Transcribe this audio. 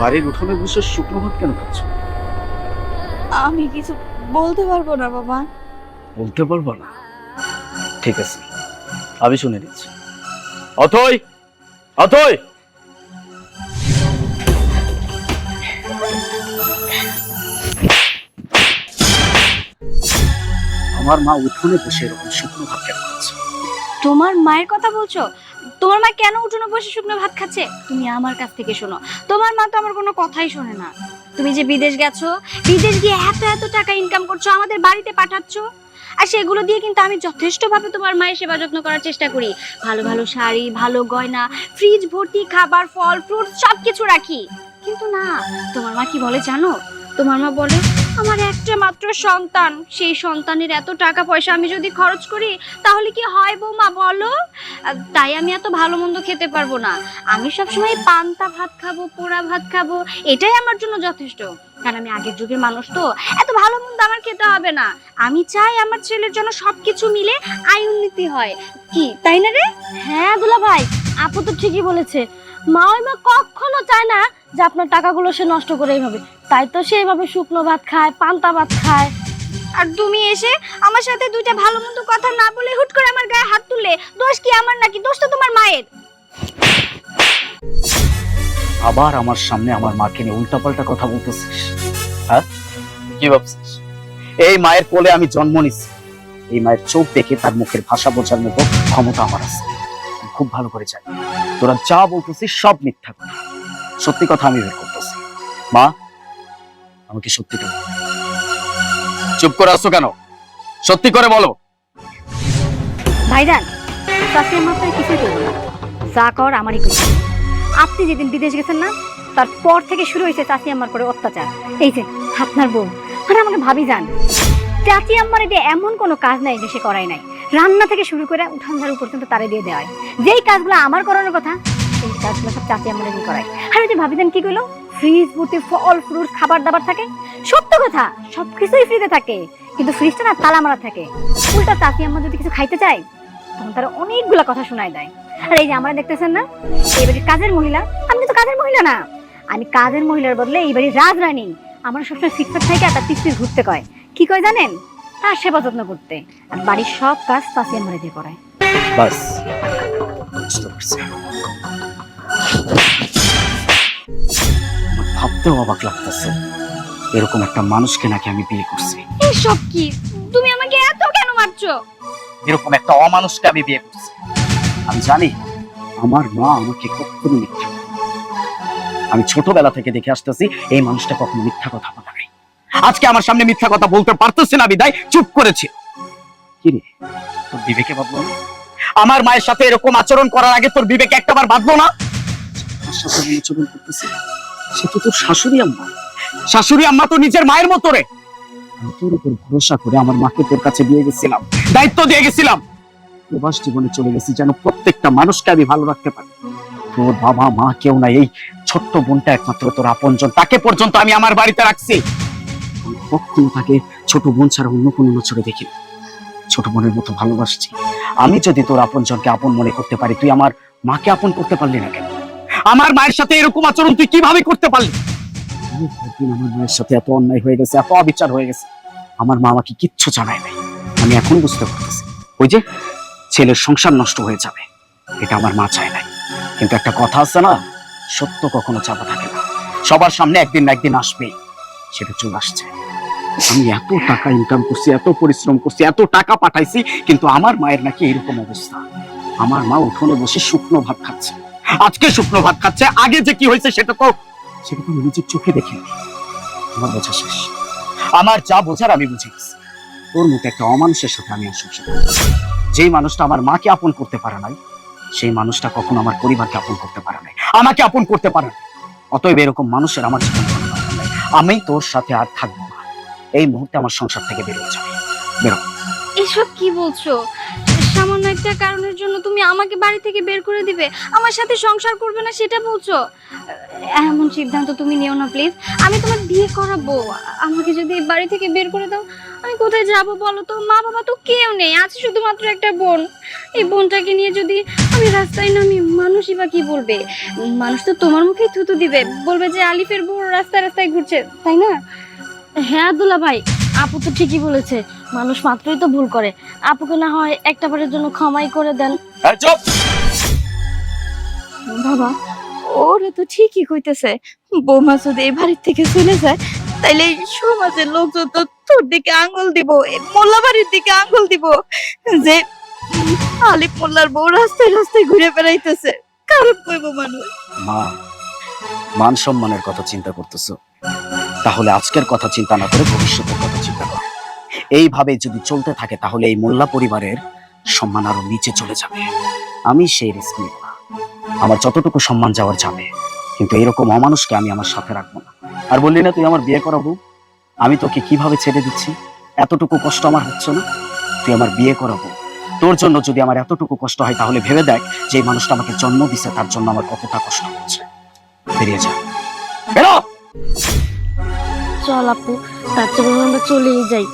বাড়ির উঠোনে বসে শুকনো ভাত কেন খাচ্ছ? আমি কিছু বলতে পারব না বাবা। বলতে পারব না? ঠিক আছে। আমি শুনে নিচ্ছি। অথই! অথই! আমার মা উঠোনে বসে এরকম শুকনো ভাত কেন খাচ্ছে? তোমার মায়ের কথা বলছো? তোমার মা কেন উঠোনে বসে শুকনো ভাত খাচ্ছে? তুমি আমার কাছ থেকে শোনো। তোমার মা তো আমার কোনো কথাই শোনে না। তুমি যে বিদেশ গেছো, বিদেশ গিয়ে এত এত টাকা ইনকাম করছ, আমাদের বাড়িতে পাঠাচ্ছো, আর সেগুলো দিয়ে কিন্তু আমি যথেষ্টভাবে তোমার মায়ের সেবা যত্ন করার চেষ্টা করি। ভালো ভালো শাড়ি, ভালো গয়না ফ্রিজ ভর্তি খাবার, ফল ফ্রুট সব কিছু রাখি। কিন্তু না, তোমার মা কি বলে জানো? তোমার মা বলে, আমার একটা মাত্র সন্তান। সেই সন্তানের এত টাকা পয়সা আমি যদি খরচ করি, তাহলে কি হয় বৌমা বলো? তাই আমি এত ভালো মন্দ খেতে পারব না। আমি সবসময় পান্তা ভাত খাব, পোড়া ভাত খাব, এটাই আমার জন্য যথেষ্ট। কারণ আমি আগের যুগের মানুষ তো, এত ভালো মন্দ আমার খেতে হবে না। আমি চাই আমার ছেলের জন্য সবকিছু মিলে আয় উন্নতি হয়। কি, তাই না রে? হ্যাঁ দুলা ভাই, আপু তো ঠিকই বলেছে। মা ওই মা কখনো চায় না যে আপনার টাকাগুলো সে নষ্ট করে এইভাবে। তাই তো সে এইভাবে শুকনো ভাত খায় পান্তা ভাত খায়। আর তুমি এসে আমার সাথে দুইটা ভালো মন্দ কথা না বলে হুট করে আমার গায়ে হাত তুললে দোষ কি আমার নাকি? দোষ তো তোমার মায়ের। আবার আমার সামনে আমার মাকে নিয়ে উল্টাপাল্টা কথা বলতেছিস হ্যাঁ? কি ভাবছিস? এই মায়ের কোলে আমি জন্ম নিছি। এই মায়ের চোখ দেখে তার মুখের ভাষা বোঝার মতো ক্ষমতা আমার আছে। আমি খুব ভালো করে জানি। তোরা যা বলতেছিস সব মিথ্যা কথা। সত্যি কথা আমি বের করতেছি। মা আমাকে সত্যিটা বলো। চুপ করে আসছো কেন? সত্যি করে বলো। ভাইজান চাষি আমার তো কিছুই করব না। যা কর আমারই করছে আপনি যেদিন বিদেশ গেছেন না তারপর থেকে শুরু হয়েছে চাষি আমার করে অত্যাচার। এই যে আপনার বউ। আর আমাকে ভাবি যান চাচি আমার এটা এমন কোনো কাজ নাই যে সে করাই নাই। রান্না থেকে শুরু করে উঠান ঝাড়ু পর্যন্ত তারে দিয়ে দেওয়া হয় যেই কাজগুলো আমার করানোর কথা সেই কাজগুলো সব চাচি আমার দিয়ে করায়। আর ওই যে ভাবি যান কি কইলো? ফ্রিজ ভর্তি ফল, ফ্রুট, খাবার দাবার থাকে। সত্য কথা সব কিছুই ফ্রিতে থাকে। কিন্তু ফ্রিজটা না তালা মারা থাকে। উল্টা চাচি আমার যদি কিছু খাইতে চায়, তখন তারা অনেকগুলা কথা শোনায় দেয়। আর এই যে আমরা দেখতেছেন না, এই বাড়ির কাজের মহিলা আমি তো কাজের মহিলা না। আমি কাজের মহিলার বদলে এই বাড়ির রাজরানী। আমার সবসময় ফিটফাট থেকে একটা পিস পিস ঘুরতে কয়। কি কয় জানেন? তার সেবা যত্ন করতে। আর বাড়ির সব কাজ চাচি আমার দিয়ে করায়। বাস। বুঝতে পারছি। ভাবতেও অবাক লাগতেছে। এরকম একটা মানুষকে নাকি আমি বিয়ে করছি। এসব কি? তুমি আমাকে এত কেন মারছো? এরকম একটা অমানুষকে আমি বিয়ে করছি। আমি জানি আমার মা আমাকে কখনো মিথ্যা আমি ছোটবেলা থেকে দেখে আসতেছি এই মানুষটা কখনো মিথ্যা কথা বলে নাই। আজকে আমার সামনে মিথ্যা কথা বলতে পারতেছে না বিদায় চুপ করেছে। কি রে? তোর বিবেকে বাঁধলো না? আমার মায়ের সাথে এরকম আচরণ করার আগে তোর বিবেকে একটাবার বাঁধলো না? আচরণ করতেছি সে তো তোর শাশুড়ি আম্মা। শাশুড়ি আম্মা তো নিজের মায়ের মতো রে। তোর উপর ভরসা করে আমার মাকে তোর কাছে দিয়ে গেছিলাম। দায়িত্ব দিয়ে গেছিলাম। প্রবাস জীবনে চলে গেছি যেন প্রত্যেকটা মানুষকে আমি ভালো রাখতে পারি। তোর বাবা মা কেউ নাই এই ছোট্ট বোনটা একমাত্র তোর আপনজন। তাকে পর্যন্ত আমি আমার বাড়িতে রাখছি। কখনো তাকে ছোট বোন ছাড়া অন্য কোনো নজরে দেখিনি। ছোট বোনের মতো ভালোবাসছি। আমি যদি তোর আপনজনকে আপন মনে করতে পারি তুই আমার মাকে আপন করতে পারলি না কেন? আমার মায়ের সাথে এরকম আচরণ তুই কীভাবে করতে পারলি? আমার মায়ের সাথে এত অন্যায় হয়ে গেছে, এত অবিচার হয়ে গেছে। আমার মা আমাকে কিচ্ছু জানায় নাই। আমি এখন বুঝতে পারতেছি। ওই যে, ছেলের সংসার নষ্ট হয়ে যাবে। এটা আমার মা চায় নাই। কিন্তু একটা কথা আছে না, সত্য কখনো চাপা থাকে না। সবার সামনে একদিন না একদিন আসবে, সেটা চলে আসছে। আমি এত টাকা ইনকাম করছি, এত পরিশ্রম করছি, এত টাকা পাঠাইছি, কিন্তু আমার মায়ের নাকি এরকম অবস্থা। আমার মা উঠোনে বসে শুকনো ভাত খাচ্ছে। আজকে শুকনো ভাত খাচ্ছে, আগে যে কি হয়েছে সেটা তো সেটা তো নিজের চোখে দেখিনি আমার বোঝা শেষ। আমার যা বোঝার আমি বুঝে গেছি। তোর মতো একটা অমানুষের সাথে আমি আর। যেই মানুষটা আমার মাকে আপন করতে পারে নাই, সেই মানুষটা কখনো আমার পরিবারকে আপন করতে পারে নাই। আমাকে আপন করতে পারে না অতএব এরকম মানুষের আমার জীবনে নাই। আমি তোর সাথে আর থাকব না। এই মুহূর্তে আমার সংসার থেকে বেরিয়ে যাবে। বেরো। এসব কি বলছো? একটা কারণের জন্য তুমি আমাকে বাড়ি থেকে বের করে দিবে। আমার সাথে সংসার করবে না সেটা বলছো। এমন সিদ্ধান্ত তুমি নিও না প্লিজ আমি তোমার বিয়ে করাবো। আমাকে যদি বাড়ি থেকে বের করে দাও, আমি কোথায় যাব বলো তো? মা বাবা তো কেউ নেই, আছে শুধুমাত্র একটা বোন। এই বোনটাকে নিয়ে যদি আমি রাস্তায় নামি, মানুষই বা কি বলবে? মানুষ তো তোমার মুখেই থুতু দিবে। বলবে যে আলিফের বউ রাস্তায় রাস্তায় ঘুরছে, তাই না? হ্যাঁ দুলা ভাই, আপু তো ঠিকই বলেছে। মানুষ মাত্রই তো ভুল করে। আপুকে না হয় একটা বারের জন্য ক্ষমাই করে দেন। চুপ! বাবা ওরা তো ঠিকই কইতেছে। বৌমা যদি এই বাড়ির থেকে চলে যায় তাইলে সমাজের লোকজন তো তোর দিকে আঙ্গুল দিব মোল্লা বাড়ির দিকে আঙ্গুল দিব। যে আলিফ মোল্লার বউ রাস্তায় রাস্তায় ঘুরে বেড়াইতেছে কারণ কইব মানুষ। মা মান সম্মানের কথা চিন্তা করতেছো। তাহলে আজকের কথা চিন্তা না করে ভবিষ্যতের কথা চিন্তা করো। এইভাবে যদি চলতে থাকে, তাহলে এই মোল্লা পরিবারের সম্মান আরও নিচে চলে যাবে। আমি সেই রিস্ক নিব না। আমার যতটুকু সম্মান যাওয়ার যাবে, কিন্তু এরকম অমানুষকে আমি আমার সাথে রাখব না। আর বললি না তুই আমার বিয়ে করাবো আমি তোকে কীভাবে ছেড়ে দিচ্ছি? এতটুকু কষ্ট আমার হচ্ছে না? তুই আমার বিয়ে করাবো তোর জন্য যদি আমার এতটুকু কষ্ট হয়, তাহলে ভেবে দেখ যে মানুষটা আমাকে জন্ম দিছে, তার জন্য আমার কতটা কষ্ট হচ্ছে। বেরিয়ে যা। চল আপু, তার চলেই যাই।